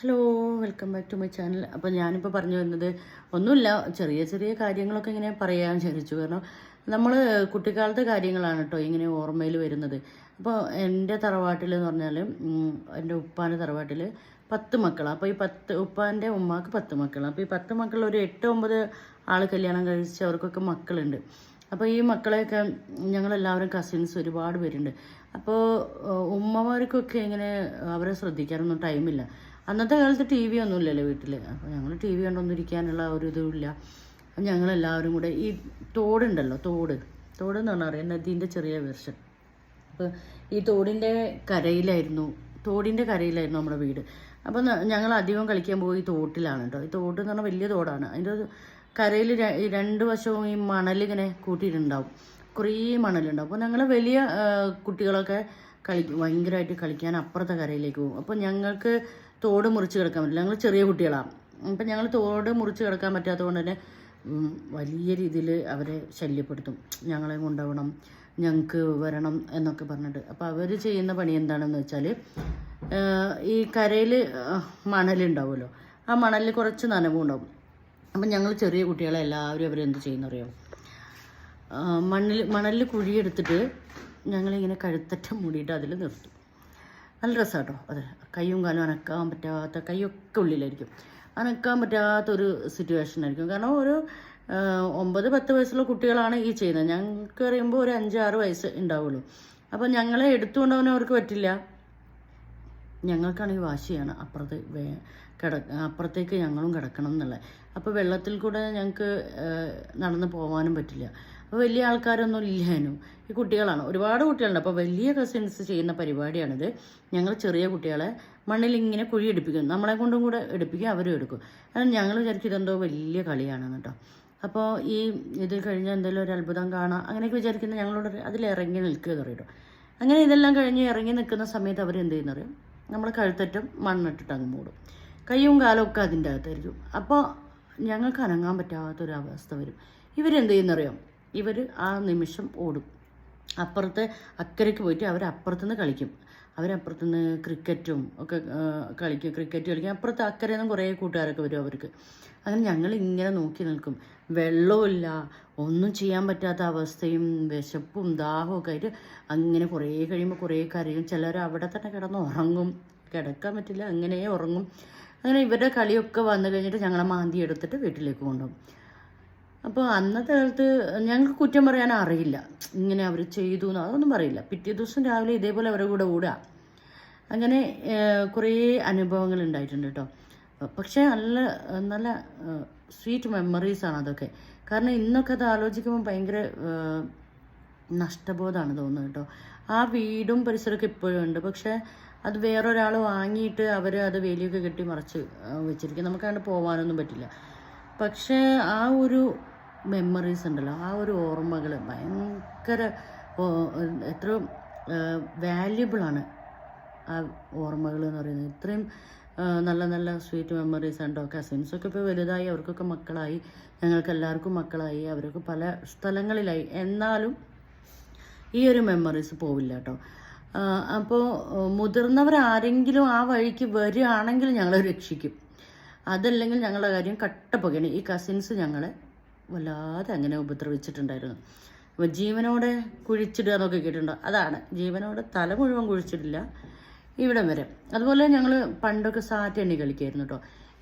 Hello welcome back to my channel അപ്പോൾ ഞാനിപ്പോൾ പറഞ്ഞു വരുന്നത് ഒന്നുമില്ല ചെറിയ ചെറിയ കാര്യങ്ങളൊക്കെ ഇങ്ങനെ പറയാൻ വിചാരിച്ചു. കാരണം നമ്മൾ കുട്ടിക്കാലത്തെ കാര്യങ്ങളാണ് കേട്ടോ ഇങ്ങനെ ഓർമ്മയിൽ വരുന്നത്. അപ്പോൾ എന്റെ തറവാട്ടിൽ എന്ന് പറഞ്ഞാൽ എന്റെ ഉപ്പാന്റെ തറവാട്ടിൽ പത്ത് മക്കളാണ് അപ്പോൾ ഈ പത്ത് ഉപ്പാന്റെ ഉമ്മാക്ക് പത്ത് മക്കളാണ് അപ്പോൾ ഈ പത്ത് മക്കളിൽ ഒരു എട്ട് ഒമ്പത് ആൾ കല്യാണം കഴിച്ച് അവർക്കൊക്കെ മക്കളുണ്ട്. അപ്പോൾ ഈ മക്കളെയൊക്കെ ഞങ്ങളെല്ലാവരും കസിൻസ് ഒരുപാട് പേരുണ്ട്. അപ്പോൾ ഉമ്മമാർക്കൊക്കെ ഇങ്ങനെ അവരെ ശ്രദ്ധിക്കാനൊന്നും ടൈമില്ല അന്നത്തെ കാലത്ത് ടി വി ഒന്നുമില്ലല്ലോ വീട്ടിൽ അപ്പോൾ ഞങ്ങൾ ടി വി കണ്ടൊന്നും ഇരിക്കാനുള്ള ഒരു ഇതുമില്ല അപ്പോൾ ഞങ്ങളെല്ലാവരും കൂടെ ഈ തോടുണ്ടല്ലോ തോട്. തോട് എന്ന് പറഞ്ഞാൽ അറിയാം നദീന്റെ ചെറിയ വേർഷൻ അപ്പോൾ ഈ തോടിന്റെ കരയിലായിരുന്നു തോടിന്റെ കരയിലായിരുന്നു നമ്മുടെ വീട്. അപ്പോൾ ഞങ്ങൾ അധികം കളിക്കാൻ പോയി തോട്ടിലാണ് കേട്ടോ. ഈ തോട്ട് എന്ന് പറഞ്ഞാൽ വലിയ തോടാണ്. അതിന്റെ കരയിൽ രണ്ട് വശവും ഈ മണലിങ്ങനെ കൂട്ടിയിട്ടുണ്ടാവും. കുറേ മണലുണ്ടാവും. അപ്പോൾ ഞങ്ങൾ വലിയ കുട്ടികളൊക്കെ കളി ഭയങ്കരമായിട്ട് കളിക്കാൻ അപ്പുറത്തെ കരയിലേക്ക് പോകും. അപ്പോൾ ഞങ്ങൾക്ക് തോട് മുറിച്ച് കിടക്കാൻ പറ്റില്ല. ഞങ്ങൾ ചെറിയ കുട്ടികളാണ് അപ്പം ഞങ്ങൾ തോട് മുറിച്ച് കിടക്കാൻ പറ്റാത്തതുകൊണ്ട് തന്നെ വലിയ രീതിയിൽ അവരെ ശല്യപ്പെടുത്തും. ഞങ്ങളെ കൊണ്ടുപോകണം ഞങ്ങൾക്ക് വരണം എന്നൊക്കെ പറഞ്ഞിട്ട്. അപ്പോൾ അവർ ചെയ്യുന്ന പണി എന്താണെന്ന് വെച്ചാൽ ഈ കരയിൽ മണലുണ്ടാവുമല്ലോ ആ മണലിൽ കുറച്ച് നനവും നനവുണ്ടാവും അപ്പം ഞങ്ങൾ ചെറിയ കുട്ടികളെ എല്ലാവരും അവരെന്ത് ചെയ്യുന്നറിയോ? മണ്ണിൽ മണലിൽ കുഴിയെടുത്തിട്ട് ഞങ്ങളിങ്ങനെ കഴുത്തറ്റം മൂടിയിട്ട് അതിൽ നിർത്തും. നല്ല രസമാട്ടോ. അതെ കൈയും കാലും അനക്കാൻ പറ്റാത്ത കൈയൊക്കെ ഉള്ളിലായിരിക്കും. അനക്കാൻ പറ്റാത്തൊരു സിറ്റുവേഷൻ ആയിരിക്കും. കാരണം ഒരു ഒമ്പത് പത്ത് വയസ്സുള്ള കുട്ടികളാണ് ഈ ചെയ്യുന്നത്. ഞങ്ങൾക്ക് പറയുമ്പോൾ ഒരു അഞ്ചാറ് വയസ്സ് ഉണ്ടാവുള്ളൂ. അപ്പോൾ ഞങ്ങളെ എടുത്തുകൊണ്ടവനെ അവർക്ക് പറ്റില്ല. ഞങ്ങൾക്കാണെങ്കിൽ വാശിയാണ്. അപ്പുറത്ത് വേ കിട അപ്പുറത്തേക്ക് ഞങ്ങളും കിടക്കണം എന്നുള്ളത്. അപ്പോൾ വെള്ളത്തിൽ കൂടെ ഞങ്ങൾക്ക് നടന്ന് പോകാനും പറ്റില്ല. അപ്പോൾ വലിയ ആൾക്കാരൊന്നും ഇല്ലാനും. ഈ കുട്ടികളാണ്. ഒരുപാട് കുട്ടികളുണ്ട്. അപ്പോൾ വലിയ കസിൻസ് ചെയ്യുന്ന പരിപാടിയാണിത്. ഞങ്ങൾ ചെറിയ കുട്ടികളെ മണ്ണിൽ ഇങ്ങനെ കുഴി എടുപ്പിക്കും. നമ്മളെ കൊണ്ടും കൂടെ എടുപ്പിക്കും അവരും എടുക്കും. കാരണം ഞങ്ങൾ വിചാരിക്കും ഇതെന്തോ വലിയ കളിയാണെന്ന് കേട്ടോ. അപ്പോൾ ഈ ഇത് കഴിഞ്ഞാൽ എന്തെങ്കിലും ഒരു അത്ഭുതം കാണാം അങ്ങനെയൊക്കെ വിചാരിക്കുന്ന ഞങ്ങളോട് അതിൽ ഇറങ്ങി നിൽക്കുക എന്ന് പറയും അങ്ങനെ ഇതെല്ലാം കഴിഞ്ഞ് ഇറങ്ങി നിൽക്കുന്ന സമയത്ത് അവർ എന്ത് ചെയ്യുന്നറിയും? നമ്മൾ കഴുത്തറ്റം മണ്ണിട്ടിട്ട് അങ്ങ് മൂടും. കൈയും കാലും ഒക്കെ അതിന്റെ അകത്തായിരിക്കും. അപ്പോൾ ഞങ്ങൾക്ക് അനങ്ങാൻ പറ്റാത്തൊരവസ്ഥ വരും. ഇവരെന്ത് ചെയ്യുന്നറിയാം? ഇവർ ആ നിമിഷം ഓടും. അപ്പുറത്തെ അക്കരയ്ക്ക് പോയിട്ട് അവർ അപ്പുറത്തുനിന്ന് കളിക്കും. അവരപ്പുറത്തുനിന്ന് ക്രിക്കറ്റും ഒക്കെ കളിക്കും ക്രിക്കറ്റ് കളിക്കും. അപ്പുറത്ത് അക്കരയിൽ നിന്നും കുറേ കൂട്ടുകാരൊക്കെ വരും അവർക്ക്. അങ്ങനെ ഞങ്ങൾ ഇങ്ങനെ നോക്കി നിൽക്കും. വെള്ളമില്ല ഒന്നും ചെയ്യാൻ പറ്റാത്ത അവസ്ഥയും വിശപ്പും ദാഹവും ഒക്കെ ആയിട്ട് അങ്ങനെ കുറേ കഴിയുമ്പോൾ കുറേ കരയും. ചിലർ അവിടെ തന്നെ കിടന്ന് ഉറങ്ങും. കിടക്കാൻ പറ്റില്ല അങ്ങനെ ഉറങ്ങും. അങ്ങനെ ഇവരുടെ കളിയൊക്കെ വന്നു കഴിഞ്ഞിട്ട് ഞങ്ങളെ മാന്തി എടുത്തിട്ട് വീട്ടിലേക്ക് കൊണ്ടുപോകും. അപ്പോൾ അന്നത്തെ കാലത്ത് ഞങ്ങൾക്ക് കുറ്റം പറയാൻ അറിയില്ല. ഇങ്ങനെ അവർ ചെയ്തു എന്ന് അതൊന്നും പറയില്ല. പിറ്റേ ദിവസം രാവിലെ ഇതേപോലെ അവരുടെ കൂടെ ഓടുക. അങ്ങനെ കുറേ അനുഭവങ്ങൾ ഉണ്ടായിട്ടുണ്ട് കേട്ടോ. പക്ഷേ നല്ല നല്ല സ്വീറ്റ് മെമ്മറീസാണ് അതൊക്കെ. കാരണം ഇന്നൊക്കെ അത് ആലോചിക്കുമ്പോൾ ഭയങ്കര നഷ്ടബോധമാണ് തോന്നുന്നത് കേട്ടോ. ആ വീടും പരിസരമൊക്കെ ഇപ്പോഴും ഉണ്ട്. പക്ഷേ അത് വേറൊരാൾ വാങ്ങിയിട്ട് അവർ അത് വേലിയൊക്കെ കെട്ടി മറച്ച് വെച്ചിരിക്കും. നമുക്ക് അങ്ങോട്ട് പോകാനൊന്നും പറ്റില്ല. പക്ഷേ ആ ഒരു മെമ്മറീസ് ഉണ്ടല്ലോ ആ ഒരു ഓർമ്മകൾ ഭയങ്കര എത്ര വാല്യുബിളാണ് ആ ഓർമ്മകൾ എന്ന് പറയുന്നത്. ഇത്രയും നല്ല നല്ല സ്വീറ്റ് മെമ്മറീസ് ഉണ്ടോ? കസിൻസൊക്കെ ഇപ്പോൾ വലുതായി അവർക്കൊക്കെ മക്കളായി ഞങ്ങൾക്ക് എല്ലാവർക്കും മക്കളായി അവരൊക്കെ പല സ്ഥലങ്ങളിലായി. എന്നാലും ഈ ഒരു മെമ്മറീസ് പോവില്ല കേട്ടോ. അപ്പോൾ മുതിർന്നവരാരെങ്കിലും ആ വഴിക്ക് വരികയാണെങ്കിൽ ഞങ്ങളെ രക്ഷിക്കും. അതല്ലെങ്കിൽ ഞങ്ങളുടെ കാര്യം കട്ട പുകയാണ് ഈ കസിൻസ് ഞങ്ങളെ വല്ലാതെ അങ്ങനെ ഉപദ്രവിച്ചിട്ടുണ്ടായിരുന്നു. അപ്പോൾ ജീവനോടെ കുഴിച്ചിടുക എന്നൊക്കെ കേട്ടിട്ടുണ്ടോ? അതാണ്. ജീവനോടെ തല മുഴുവൻ കുഴിച്ചിട്ടില്ല ഇവിടം വരെ. അതുപോലെ ഞങ്ങൾ പണ്ടൊക്കെ സാറ്റെണ്ണി കളിക്കായിരുന്നു കേട്ടോ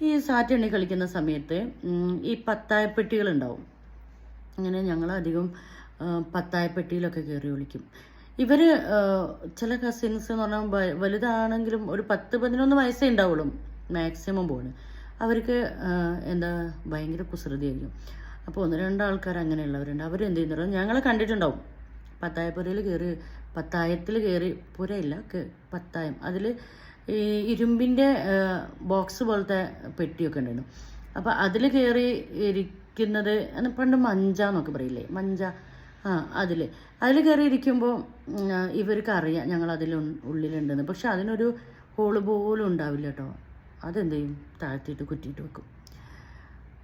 ഈ സാറ്റെണ്ണി കളിക്കുന്ന സമയത്ത് ഈ പത്തായപ്പെട്ടികളുണ്ടാവും. അങ്ങനെ ഞങ്ങൾ അധികം പത്തായപ്പെട്ടിയിലൊക്കെ കയറി വിളിക്കും ഇവർ ചില കസിൻസ് എന്ന് പറഞ്ഞാൽ വലുതാണെങ്കിലും ഒരു പത്ത് പതിനൊന്ന് വയസ്സേ ഉണ്ടാവുള്ളൂ. മാക്സിമം പോണ്. അവർക്ക് എന്താ ഭയങ്കര കുസൃതിയായിരിക്കും. അപ്പോൾ ഒന്ന് രണ്ട് അവർ അങ്ങനെയുള്ളവരുണ്ട്. അവരെന്ത് ചെയ്യുന്നത് ഞങ്ങൾ കണ്ടിട്ടുണ്ടാവും. പത്തായപ്പുരയിൽ കയറി പത്തായത്തിൽ കയറി പുരയില്ല പത്തായം. അതിൽ ഈ ഇരുമ്പിന്റെ ബോക്സ് പോലത്തെ പെട്ടിയൊക്കെ ഉണ്ടായിരുന്നു. അപ്പോൾ അതിൽ കയറി ഇരിക്കുന്നത് പണ്ട് മഞ്ച എന്നൊക്കെ പറയില്ലേ? മഞ്ച ആ അതിൽ അതിൽ കയറി ഇരിക്കുമ്പോൾ ഇവർക്ക് അറിയാം ഞങ്ങൾ അതിൽ ഉള്ളിലുണ്ടെന്ന്. പക്ഷെ അതിനൊരു ഹോൾ പോലും ഉണ്ടാവില്ല കേട്ടോ. അതെന്ത് ചെയ്യും താഴ്ത്തിയിട്ട് കുറ്റിയിട്ട് വെക്കും.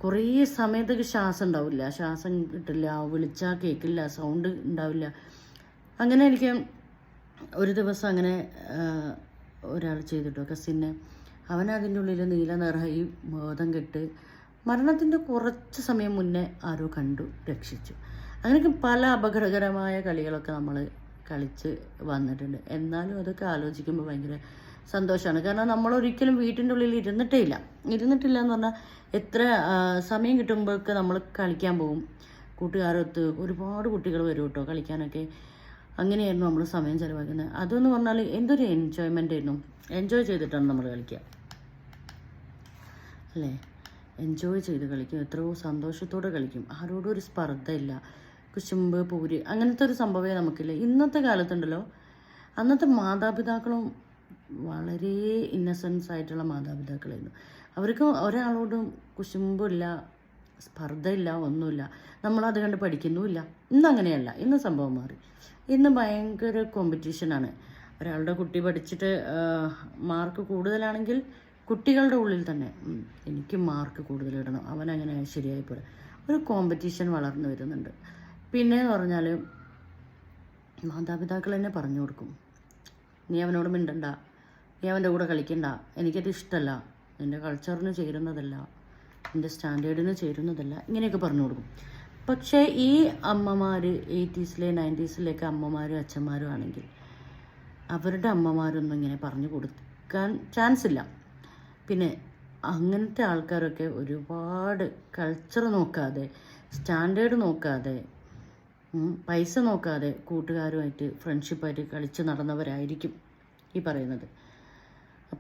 കുറേ സമയത്തേക്ക് ശ്വാസം ഉണ്ടാവില്ല. ശ്വാസം കിട്ടില്ല വിളിച്ചാൽ കേൾക്കില്ല സൗണ്ട് ഉണ്ടാവില്ല. അങ്ങനെ എനിക്ക് ഒരു ദിവസം അങ്ങനെ ഒരാൾ ചെയ്തിട്ടു. കസിനെ അവൻ അതിന്റെ ഉള്ളിൽ നീല നിറയി ബോധം കെട്ട് മരണത്തിന്റെ കുറച്ച് സമയം മുന്നേ ആരോ കണ്ടു രക്ഷിച്ചു. അങ്ങനെയൊക്കെ പല അപകടകരമായ കളികളൊക്കെ നമ്മൾ കളിച്ച് വന്നിട്ടുണ്ട്. എന്നാലും അതൊക്കെ ആലോചിക്കുമ്പോൾ ഭയങ്കര സന്തോഷമാണ്. കാരണം നമ്മൾ ഒരിക്കലും വീട്ടിന്റെ ഉള്ളിൽ ഇരുന്നിട്ടേ ഇല്ല ഇരുന്നിട്ടില്ല എന്ന് പറഞ്ഞാൽ എത്ര സമയം കിട്ടുമ്പോഴൊക്കെ നമ്മൾ കളിക്കാൻ പോകും. കൂട്ടുകാരൊത്ത് ഒരുപാട് കുട്ടികൾ വരും കേട്ടോ കളിക്കാനൊക്കെ. അങ്ങനെയായിരുന്നു നമ്മൾ സമയം ചിലവാക്കുന്നത്. അതെന്ന് പറഞ്ഞാൽ എന്തൊരു എൻജോയ്മെന്റ് ആയിരുന്നു. എൻജോയ് ചെയ്തിട്ടാണ് നമ്മൾ കളിക്കുക. അല്ലേ? എൻജോയ് ചെയ്ത് കളിക്കും. എത്രയോ സന്തോഷത്തോടെ കളിക്കും. ആരോടും ഒരു സ്പർദ്ധയില്ല. കുശുമ്പ് പൂര് അങ്ങനത്തെ ഒരു സംഭവമേ നമുക്കില്ല. ഇന്നത്തെ കാലത്തുണ്ടല്ലോ അന്നത്തെ മാതാപിതാക്കളും വളരെ ഇന്നസെൻസ് ആയിട്ടുള്ള മാതാപിതാക്കളായിരുന്നു. അവർക്ക് ഒരാളോടും കുശുമ്പില്ല സ്പർദ്ധയില്ല ഒന്നുമില്ല. നമ്മളത് കണ്ട് പഠിക്കുന്നുമില്ല. ഇന്ന് അങ്ങനെയല്ല. ഇന്ന് സംഭവം മാറി. ഇന്ന് ഭയങ്കര കോമ്പറ്റീഷനാണ് ഒരാളുടെ കുട്ടി പഠിച്ചിട്ട് മാർക്ക് കൂടുതലാണെങ്കിൽ കുട്ടികളുടെ ഉള്ളിൽ തന്നെ എനിക്ക് മാർക്ക് കൂടുതൽ ഇടണം. അവൻ അങ്ങനെ ശരിയായി പോലെ ഒരു കോമ്പറ്റീഷൻ വളർന്നു വരുന്നുണ്ട്. പിന്നെ എന്ന് പറഞ്ഞാൽ മാതാപിതാക്കൾ തന്നെ പറഞ്ഞു കൊടുക്കും. നീ അവനോട് മിണ്ടണ്ട. നീ അവന്റെ കൂടെ കളിക്കണ്ട. എനിക്കത് ഇഷ്ടമല്ല നിന്റെ കൾച്ചറിന് ചേരുന്നതല്ല. നിന്റെ സ്റ്റാൻഡേർഡിന് ചേരുന്നതല്ല. ഇങ്ങനെയൊക്കെ പറഞ്ഞു കൊടുക്കും. പക്ഷേ ഈ അമ്മമാർ എയ്റ്റീസിലെ നയന്റീസിലേക്ക് അമ്മമാരും അച്ഛന്മാരും ആണെങ്കിൽ അവരുടെ അമ്മമാരൊന്നും ഇങ്ങനെ പറഞ്ഞു കൊടുക്കാൻ ചാൻസ് ഇല്ല. പിന്നെ അങ്ങനത്തെ ആൾക്കാരൊക്കെ ഒരുപാട് കൾച്ചർ നോക്കാതെ സ്റ്റാൻഡേർഡ് നോക്കാതെ പൈസ നോക്കാതെ കൂട്ടുകാരുമായിട്ട് ഫ്രണ്ട്ഷിപ്പായിട്ട് കളിച്ച് നടന്നവരായിരിക്കും ഈ പറയുന്നത്.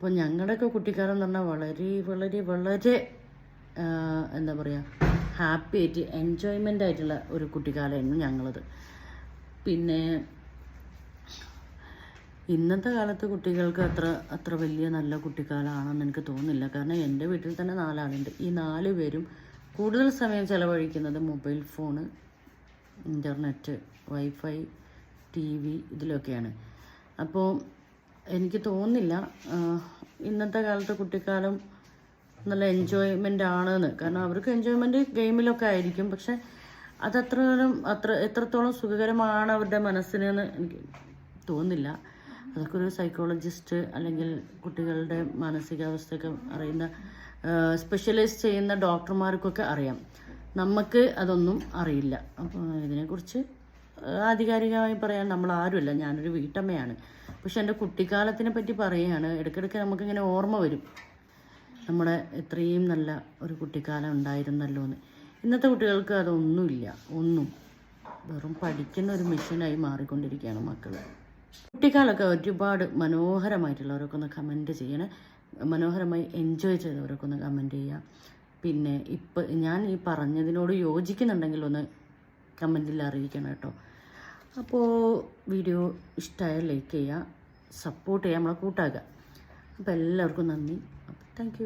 അപ്പോൾ ഞങ്ങളുടെയൊക്കെ കുട്ടിക്കാലം എന്ന് പറഞ്ഞാൽ വളരെ വളരെ വളരെ എന്താ പറയുക ഹാപ്പി ആയിട്ട് എൻജോയ്മെന്റ് ആയിട്ടുള്ള ഒരു കുട്ടിക്കാലമായിരുന്നു ഞങ്ങളത്. പിന്നെ ഇന്നത്തെ കാലത്ത് കുട്ടികൾക്ക് അത്ര അത്ര വലിയ നല്ല കുട്ടിക്കാലമാണെന്ന് എനിക്ക് തോന്നുന്നില്ല. കാരണം എന്റെ വീട്ടിൽ തന്നെ നാലാളുണ്ട്. ഈ നാല് പേരും കൂടുതൽ സമയം ചിലവഴിക്കുന്നത് mobile phone internet wifi T V ഇതിലൊക്കെയാണ്. അപ്പോൾ എനിക്ക് തോന്നുന്നില്ല. ഇന്നത്തെ കാലത്ത് കുട്ടിക്കാലം നല്ല എൻജോയ്മെന്റ് ആണെന്ന്. കാരണം അവർക്ക് എൻജോയ്മെന്റ് ഗെയിമിലൊക്കെ ആയിരിക്കും. പക്ഷെ അതത്രത്തോളം അത്ര എത്രത്തോളം സുഖകരമാണ് അവരുടെ മനസ്സിന് എന്ന് എനിക്ക് തോന്നുന്നില്ല. അതൊക്കെ ഒരു സൈക്കോളജിസ്റ്റ് അല്ലെങ്കിൽ കുട്ടികളുടെ മാനസികാവസ്ഥയൊക്കെ അറിയുന്ന സ്പെഷ്യലൈസ് ചെയ്യുന്ന ഡോക്ടർമാർക്കൊക്കെ അറിയാം. നമുക്ക് അതൊന്നും അറിയില്ല. അപ്പോൾ ഇതിനെക്കുറിച്ച് ആധികാരികമായി പറയാൻ നമ്മൾ ആരുമല്ല ഞാനൊരു വീട്ടമ്മയാണ്. പക്ഷെ എന്റെ കുട്ടിക്കാലത്തിനെ പറ്റി പറയുകയാണ് ഇടയ്ക്കിടയ്ക്ക് നമുക്കിങ്ങനെ ഓർമ്മ വരും. നമ്മുടെ ഇത്രയും നല്ല ഒരു കുട്ടിക്കാലം ഉണ്ടായിരുന്നല്ലോ എന്ന്. ഇന്നത്തെ കുട്ടികൾക്ക് അതൊന്നുമില്ല. ഒന്നും. വെറും പഠിക്കുന്ന ഒരു മെഷീനായി മാറിക്കൊണ്ടിരിക്കുകയാണ് മക്കൾ കുട്ടിക്കാലൊക്കെ ഒരുപാട് മനോഹരമായിട്ടുള്ളവരൊക്കെ ഒന്ന് കമന്റ് ചെയ്യണേ. മനോഹരമായി എൻജോയ് ചെയ്തവരൊക്കെ ഒന്ന് കമന്റ് ചെയ്യുക. പിന്നെ ഇപ്പം ഞാൻ ഈ പറഞ്ഞതിനോട് യോജിക്കുന്നുണ്ടെങ്കിൽ ഒന്ന് കമന്റിൽ അറിയിക്കണം കേട്ടോ. അപ്പോൾ വീഡിയോ ഇഷ്ടമായ ലൈക്ക് ചെയ്യുക സപ്പോർട്ട് ചെയ്യുക നമ്മളെ കൂട്ടാക്കുക. അപ്പോൾ എല്ലാവർക്കും നന്ദി. അപ്പോൾ താങ്ക്